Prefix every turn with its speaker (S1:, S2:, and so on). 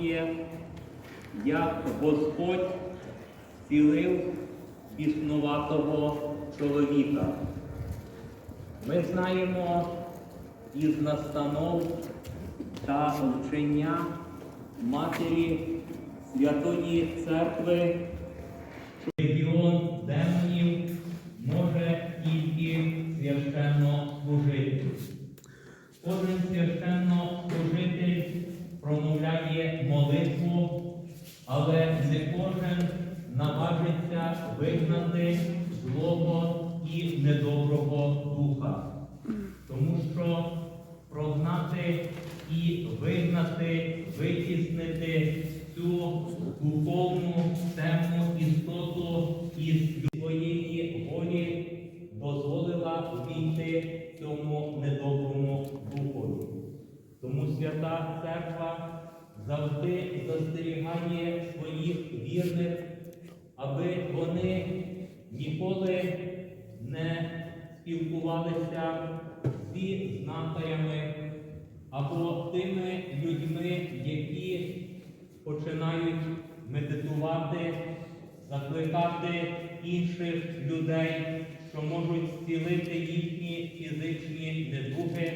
S1: згадує, як Господь цілив біснуватого чоловіка. Ми знаємо із настанов та вчення Матері Святої Церкви, що легіон демонів може тільки священно служити. Кожен священнослужитель промовляє молитву, але не кожен наважиться вигнати злого і недоброго духа. Тому що прогнати і вигнати, витіснити цю духовну темну істоту із своєї волі дозволила війти цьому недоброму духові. Тому свята церква завжди застерігає своїх вірних, аби вони ніколи не спілкувалися зі знахарями або тими людьми, які починають медитувати, закликати інших людей, що можуть зцілити їхні фізичні недуги.